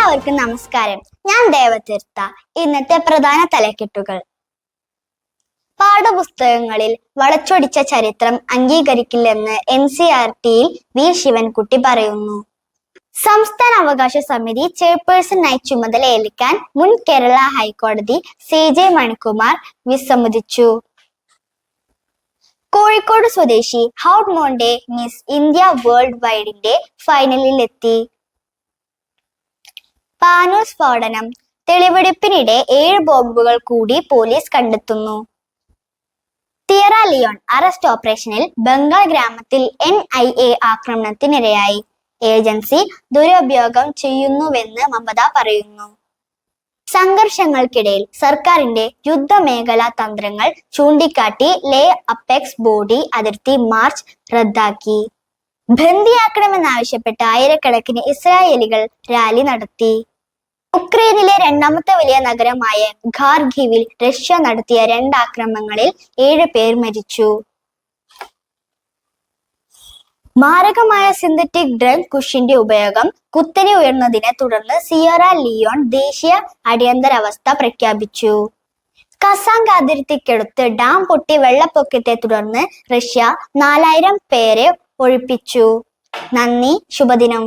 എല്ലാവർക്കും നമസ്കാരം. ഞാൻ ദേവതീർത്ഥ ഇന്നത്തെ പ്രധാന തലക്കെട്ടുകൾ. പാഠപുസ്തകങ്ങളിൽ വളച്ചൊടിച്ച ചരിത്രം അംഗീകരിക്കില്ലെന്ന് എൻ സി ആർ ടിയിൽ വി ശിവൻകുട്ടി പറയുന്നു. സംസ്ഥാന അവകാശ സമിതി ചെയർപേഴ്സണായി ചുമതല ഏൽക്കാൻ മുൻ കേരള ഹൈക്കോടതി സി ജെ മണികുമാർ വിസമ്മതിച്ചു. കോഴിക്കോട് സ്വദേശി ഹൗഡ് മോണ്ടെ മിസ് ഇന്ത്യ വേൾഡ് വൈഡിന്റെ ഫൈനലിലെത്തി. പാനൂർ സ്ഫോടനം. തെളിവെടുപ്പിനിടെ ഏഴ് ബോംബുകൾ കൂടി പോലീസ് കണ്ടെത്തുന്നു. തിയറ ലിയോൺ അറസ്റ്റ് ഓപ്പറേഷനിൽ ബംഗാൾ ഗ്രാമത്തിൽ എൻ ഐ എ ആക്രമണത്തിനിരയായി. ഏജൻസി ദുരുപയോഗം ചെയ്യുന്നുവെന്ന് മമത പറയുന്നു. സംഘർഷങ്ങൾക്കിടയിൽ സർക്കാരിന്റെ യുദ്ധമേഖലാ തന്ത്രങ്ങൾ ചൂണ്ടിക്കാട്ടി ലേ അപ്പെക്സ് ബോഡി അതിർത്തി മാർച്ച് റദ്ദാക്കി. ബന്ദിയാക്കണമെന്നാവശ്യപ്പെട്ട് ആയിരക്കണക്കിന് ഇസ്രായേലികൾ റാലി നടത്തി. ഉക്രൈനിലെ രണ്ടാമത്തെ വലിയ നഗരമായ ഖാർഗിവിൽ റഷ്യ നടത്തിയ രണ്ടാക്രമണങ്ങളിൽ ഏഴ് പേർ മരിച്ചു. മാരകമായ സിന്തറ്റിക് ഡ്രഗ് കുഷിന്റെ ഉപയോഗം കുത്തനെ ഉയർന്നതിനെ തുടർന്ന് സിയറ ലിയോൺ ദേശീയ അടിയന്തരാവസ്ഥ പ്രഖ്യാപിച്ചു. കസാങ് അതിർത്തിക്കടുത്ത് ഡാം പൊട്ടി വെള്ളപ്പൊക്കത്തെ തുടർന്ന് റഷ്യ നാലായിരം പേരെ ഒഴിപ്പിച്ചു. നന്ദി ശുഭദിനം.